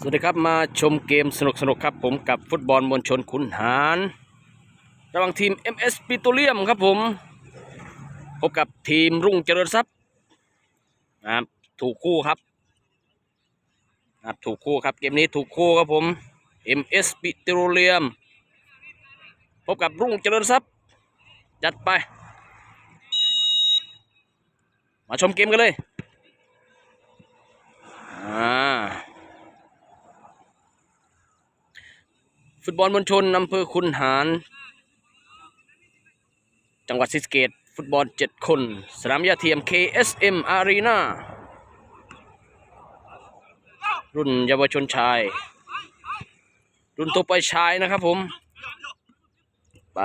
สวัสดีครับมาชมเกมสนุกสนุกๆครับผมกับฟุตบอลมวลชนขุนหารระหว่างทีม MS ปิโตรเลียมครับผม พบกับทีมรุ่งเจริญทรัพย์นะครับถูกคู่ครับนะครับถูกคู่ครับเกมนี้ถูกคู่ครับผม MS ปิโตรเลียม พบกับรุ่งเจริญทรัพย์ จัดไป มาชมเกมกันเลยอ่า ฟุตบอลมวลชนอำเภอคุนหาร จังหวัดศรีสะเกต ฟุตบอลเจ็ดคน สนามยาเทียม KSM Arena รุ่นเยาวชนชาย รุ่นตัวไปชายนะครับผม ไป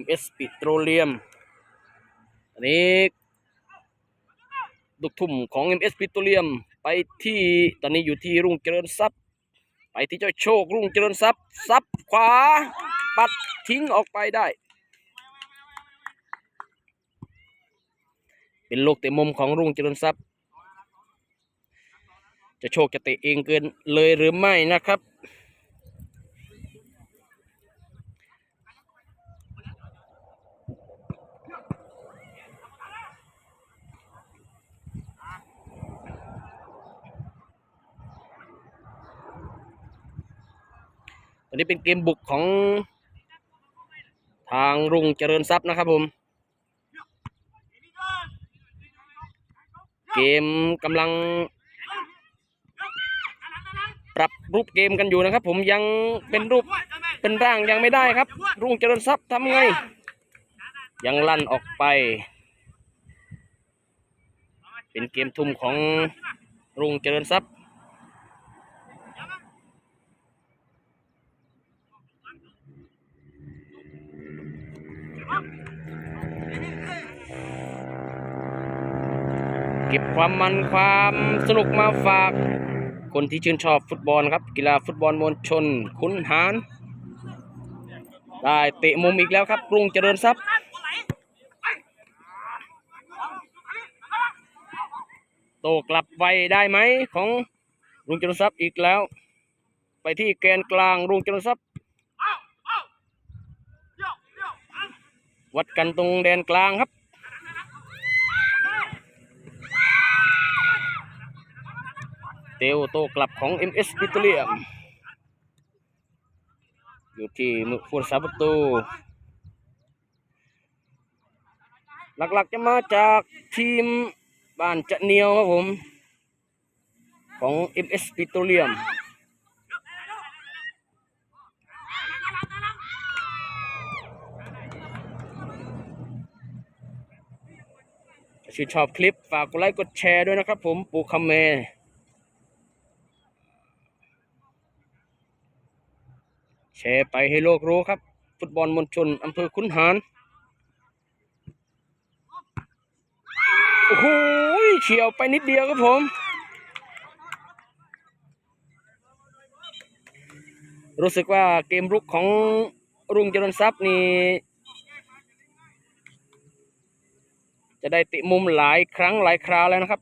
MS ปิโตรเลียมอันนี้ลูกทุ่มของ MS ปิโตรเลียมไปที่ตอนนี้อยู่ที่รุ่งเจริญทรัพย์ ไปที่เจ้าโชครุ่งเจริญทรัพย์ซับขวา ปัดทิ้งออกไปได้ เป็นลูกเตะมุมของรุ่งเจริญทรัพย์ จะโชคจะเตะเองเกินเลยหรือไม่นะครับ ตอนนี้เป็นเกมบุกของทางรุ่งเจริญทรัพย์นะครับผม เกมกำลัง ปรับรูปเกมกันอยู่นะครับ ผมยังเป็นรูปเป็นร่างยังไม่ได้ครับ รุ่งเจริญทรัพย์ทำไง ยังลั่นออกไป เป็นเกมทุ่มของรุ่งเจริญทรัพย์ เก็บความมันความสนุกมาฝาก คนที่ชื่นชอบฟุตบอลครับ กีฬาฟุตบอลมวลชน คุณหารได้เตะมุมอีกแล้วครับกรุงเจริญทรัพย์โตกลับไวได้ไหมของรุงเจริญทรัพย์อีกแล้ว ไปที่แกนกลางรุงเจริญทรัพย์วัดกันตรงแดนกลางครับ เตวโตกลับของ MS ปิโตรเลียม อยู่ที่มือฟูนสาประตู หลักๆจะมาจากทีมบ้านจะเนียวครับผม ของ MS ปิโตรเลียมชื่นชอบคลิป ฝากกดไลค์กดแชร์ด้วยนะครับผม ปูคำเม แชร์ไปให้โลกรู้ครับ ฟุตบอลมวลชนอำเภอคุนหารโอ้โหเฉียวไปนิดเดียวครับผม รู้สึกว่าเกมรุกของรุ่งเจริญทรัพย์นี่จะได้ติมุมหลายครั้งหลายคราวแล้วนะครับ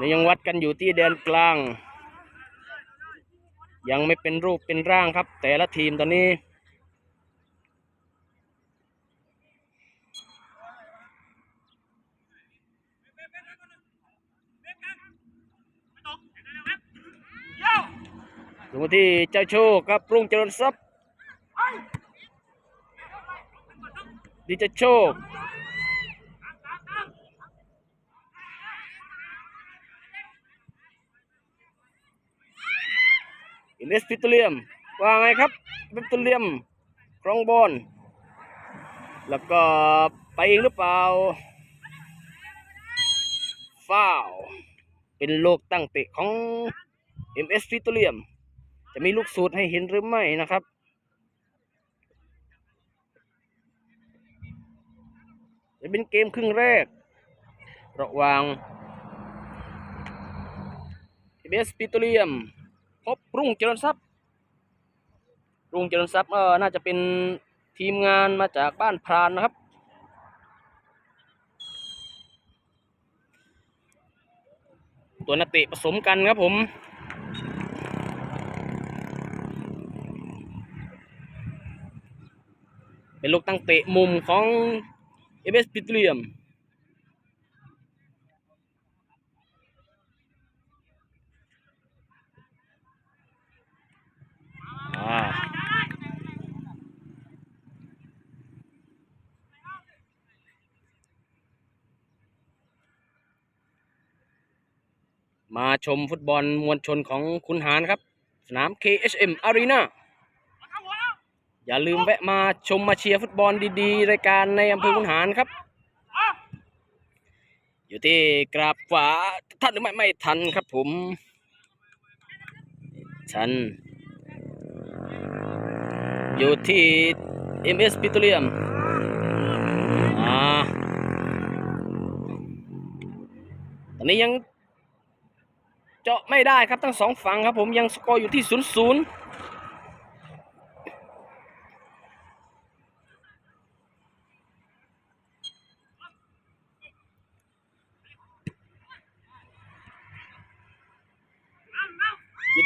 นี่ยังวัดกันอยู่ที่แดนกลาง ยังไม่เป็นรูปเป็นร่างครับ แต่ละทีมตอนนี้ งที่เจ้าโชคครับรุ่งเจริญทรัพย์ดีเจ้าโชคอินเดสปิตเลียมว่าไงครับปิตเลียมครองบอลแล้วก็ไปเองหรือเปล่าฟ้าวเป็นโลกตั้งเตะของ MS ฟิโตเรียม จะมีลูกสูตรให้เห็นหรือไม่นะครับ จะเป็นเกมครึ่งแรก ระหว่าง MS ปิโตเลียม พบรุ่งเจริญทรัพย์ รุ่งเจริญทรัพย์เออน่าจะเป็นทีมงานมาจากบ้านพรานนะครับตัวนักเตะผสมกันครับผม เป็นลูกตั้งเตะมุมของเอเบสปิเรียมมาชมฟุตบอลมวลชนของคุณหารครับ สนาม KHM Arena อย่าลืมแวะมาชมมาเชียร์ฟุตบอลดีๆ รายการในอำเภอคุณหารครับ อยู่ที่กราบขวาท่านหรือไม่ไม่ทันครับผมฉัน อยู่ที่ MS ปิโตรเลียมอ่าตอนนี้ยังเจาะไม่ได้ครับทั้งสองฝั่งครับผมยังสกอร์อยู่ที่ศูนย์ศูนย์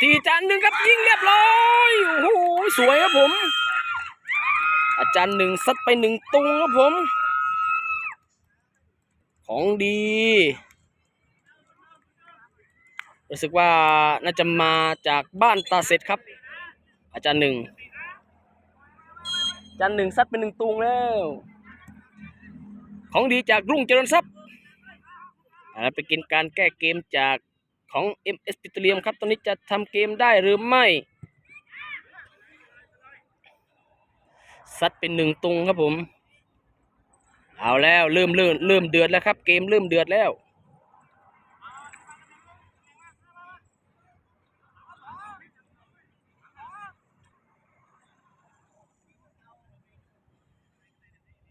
ทีจานหนึ่งครับยิงเรียบร้อยโอ้โหสวยครับผม อาจารย์หนึ่งซัดไปหนึ่งตุงครับผม ของดีรู้สึกว่าน่าจะมาจากบ้านตาเสร็จครับ อาจารย์หนึ่งอาจารย์หนึ่งซัดไปหนึ่งตุงแล้วของดีจากรุ่งเจริญทรัพย์อ่าไปกินการแก้เกมจาก ของ MS ปิโตรเลียมครับตอนนี้จะทำเกมได้หรือไม่ซัดเป็นหนึ่งตุงครับผม เอาแล้วเริ่มเริ่มเริ่มเดือดแล้วครับ เกมเริ่มเดือดแล้ว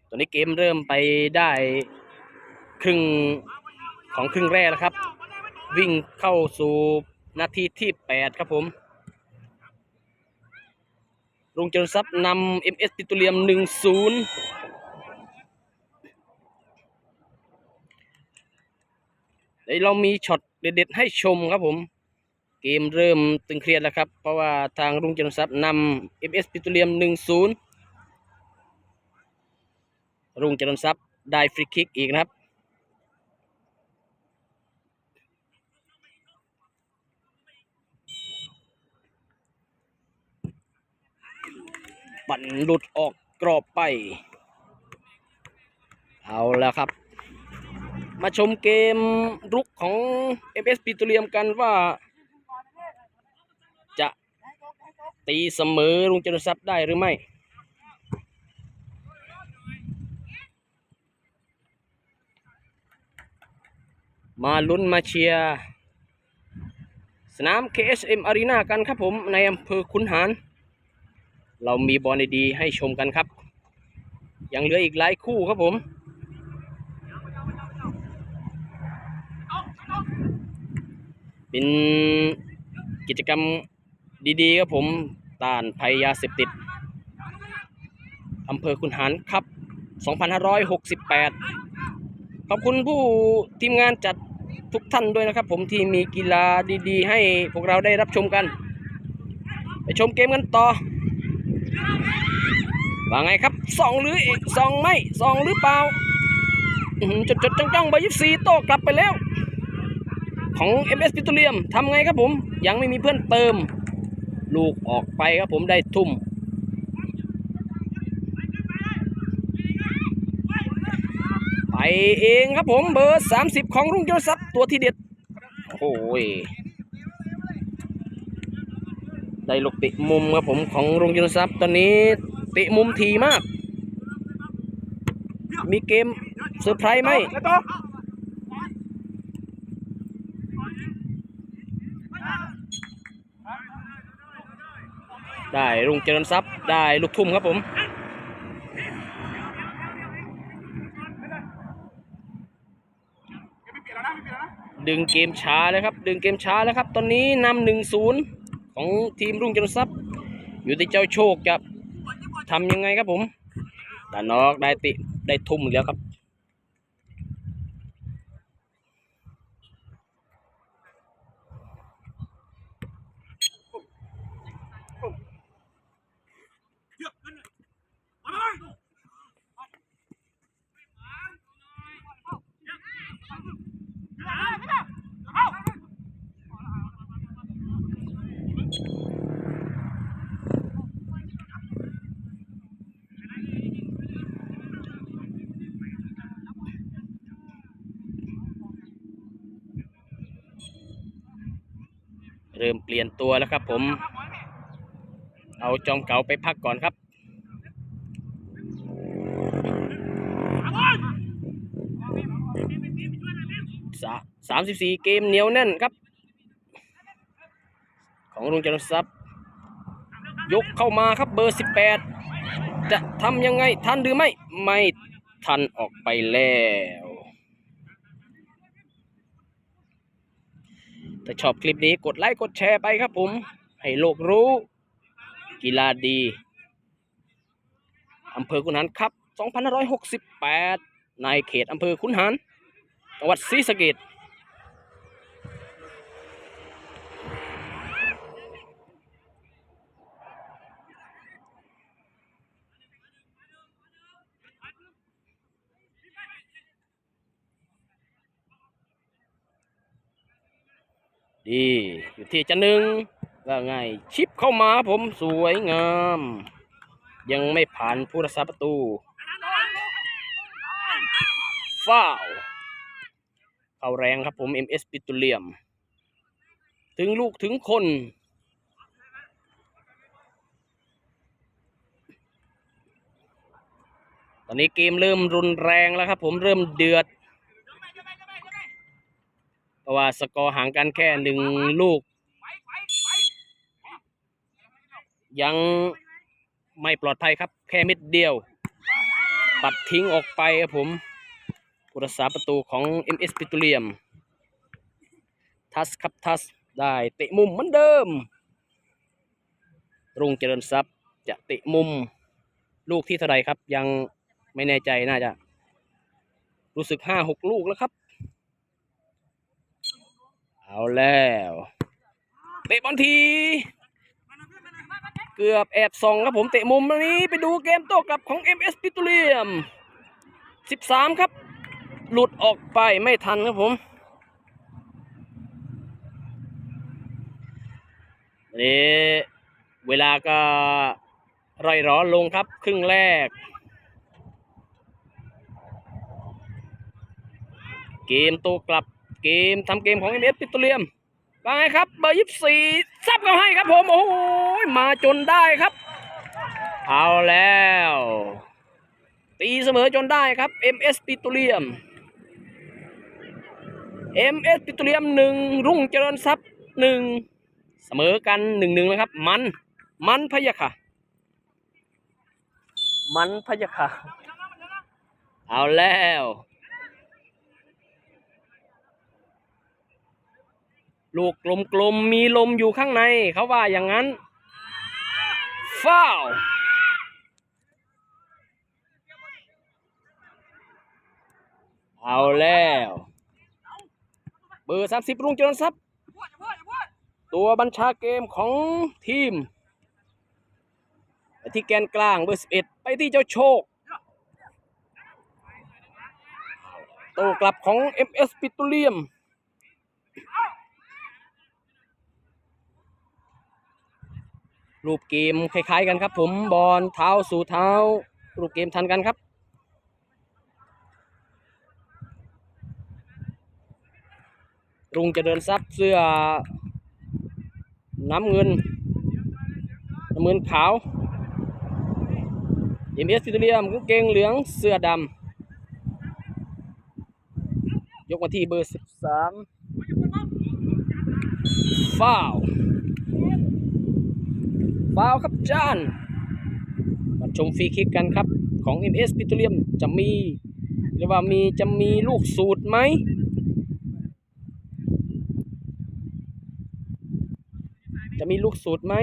ตอนนี้เกมเริ่มไปได้ครึ่งของครึ่งแรกแล้วครับ วิ่งเข้าสู่นาทีที่แปดครับผมลุงเจริญทรัพย์นำ MS ปิโตรเลียม 1-0เดี๋ยวเรามีช็อตเด็ดๆให้ชมครับผม เกมเริ่มตึงเครียดแล้วครับ เพราะว่าทางลุงเจริญทรัพย์นำ MS ปิโตรเลียม 1-0รุ่งเจริญทรัพย์ได้ฟรีคิกอีกนะครับ ปั่นหลุดออกกรอบไป เอาแล้วครับ มาชมเกมรุกของ MS ปิโตรเลียมกันว่า จะตีเสมอลุงจรทรัพย์ได้หรือไม่มาลุ้นมาเชียร์สนาม KSM Arena กันครับผม ในอำเภอคุนหาร เรามีบอลดีๆให้ชมกันครับ ยังเหลืออีกหลายคู่ครับผมเป็นกิจกรรมดีๆครับผมต้านภัยยาเสพติดอำเภอคุนหารครับ 2568 ขอบคุณผู้ทีมงานจัดทุกท่านด้วยนะครับ ผมที่มีกีฬาดีๆ ให้พวกเราได้รับชมกัน ไปชมเกมกันต่อ ว่าไงครับสองหรือเอกสองไม่สองหรือเปล่าจดจดจ้องจ้องใบยิบสีโต้กลับไปแล้ว ของ MS ปิโตรเลียมทำไงครับผม ยังไม่มีเพื่อนเติม ลูกออกไปครับผมได้ทุ่มไปเองครับผมเบอร์ 30 ของรุ่งเจริญทรัพย์ตัวที่เด็ดโอ้ย ได้ลูกติมุมครับผมของโรงยินทรัพย์ตอนนี้ติมุมทีมาก มีเกมเซอร์ไพรส์ไหมได้ลุงเจริญทรัพย์ได้ลูกทุ่มครับผมดึงเกมช้าแล้วครับ ดึงเกมช้าแล้วครับ ตอนนี้นำหนึ่งศูนย์ ของทีมรุ่งเจรทรัพย์ อยู่ที่เจ้าโชคจะทำยังไงครับผมแต่นอกได้ติได้ทุ่มแล้วครับ เริ่มเปลี่ยนตัวแล้วครับผม เอาจอมเก่าไปพักก่อนครับ สามสิบสี่เกมเหนียวแน่นครับ ของรุ่งเจรทรัพย์ยกเข้ามาครับเบอร์สิบแปดจะทำยังไงทันหรือไม่ ไม่ทันออกไปแล้ว ถ้าชอบคลิปนี้กดไลค์กดแชร์ไปครับผม ให้โลกรู้ กีฬาดีอำเภอขุนหารครับ 2568 ในเขตอำเภอขุนหารจังหวัดศรีสะเกด ดีอยู่ที่จะหนึ่งว่าไงชิปเข้ามาผมสวยงาม ยังไม่ผ่านผู้รักษาประตูฟ้าวเข้าแรงครับผม MS ปิตูเลียม ถึงลูกถึงคน ตอนนี้เกมเริ่มรุนแรงแล้วครับผมเริ่มเดือด ราะว่าสกอร์ห่างกันแค่หนึ่งลูก ยังไม่ปลอดภัยครับ แค่เม็ดเดียว ปัดทิ้งออกไปครับผมผู้รักษาประตูของ MS ปิตูเลียม ทัสครับทัสได้เตะมุมเหมือนเดิม รุ่งเจริญทรัพย์จะเตะมุมลูกที่เท่าไรครับ ยังไม่แน่ใจน่าจะ รู้สึกห้าหกลูกแล้วครับ เอาแล้วเตะบอลทีเกือบแอบส่องครับผมเตะมุมนี้ไปดูเกมโต้กลับของ MS ปิตูเลียม 13 ครับ หลุดออกไปไม่ทันครับผมนี่เวลาก็ร่ร้อนลงครับ ครึ่งแรก เกมโต้กลับ เกมทำเกมของ MS ปิโตูเลียมว่าไงครับ เบอร์ยี่สี่ซับเขาให้ครับผมโอ้โหมาจนได้ครับ เอาแล้ว ตีเสมอจนได้ครับ MS ปิโตรเลียม MS ปิโตรเลียมหนึ่งรุ่งเจริญทรัพย์หนึ่งเสมอกันหนึ่งหนึ่งนะครับ มันมันพยะค่ะ มันพยะค่ะ เอาแล้ว ลูกกลมๆมีลมอยู่ข้างใน เขาว่าอย่างนั้นฟ้าวเอาแล้วเบอร์สามสิบรุ่งเจริญทรัพย์ตัวบัญชาเกมของทีมไปที่แกนกลางเบอร์สิบเอ็ดไปที่เจ้าโชคโตกลับของ MS ปิตูเลียม รูปเกมคล้ายๆกันครับ ผมบอลเท้าสู่เท้า รูปเกมทันกันครับ รุ่งจะเดินซับเสื้อน้ำเงินน้ำเงินขาวเอ็มเอสซิเลียมกางเกงเหลืองเสื้อดำยกมาที่เบอร์สิบสามฟ้าว ฟาวครับจานมาชมฟรีคิกกันครับ ของ MS ปิโตรเลียมจะมีหรือว่ามีจะมีลูกสูตรไหมจะมีลูกสูตรไหม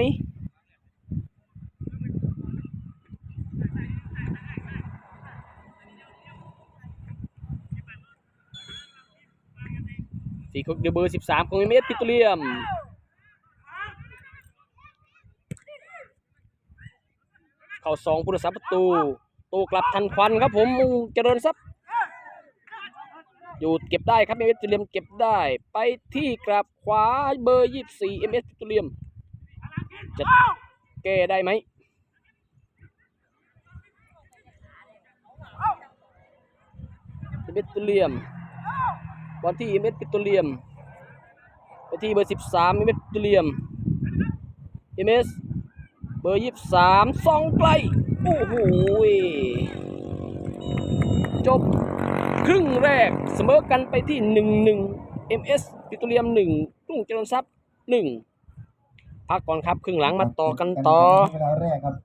สี่คุกเดยวเบอร์สิบสามของเมสปิโตรเลียม เข้าสองผู้รักษาประตูโตกลับทันควันครับผมเจริญทรัพย์อยู่เก็บได้ครับเอเมสปิโตรเลียมเก็บได้ ไปที่กลับขวาเบอร์ยี่สิบสี่เอเมสปิโตรเลียมจะแก้ได้ไหมเอเมสปิโตรเลียมบอลที่เอเมสปิโตเลียมไปที่เบอร์สิบสามเอเมสปิโตเลียมเอเมส เบอร์ยี่สามซองไกล โอ้โหยจบครึ่งแรกเสมอกันไปที่หนึ่งหนึ่ง MS ปิโตรเลียมหนึ่งรุ่งเจริญทรัพย์หนึ่งพักก่อนครับ ครึ่งหลังมาต่อกันต่อเวลาแรกครับ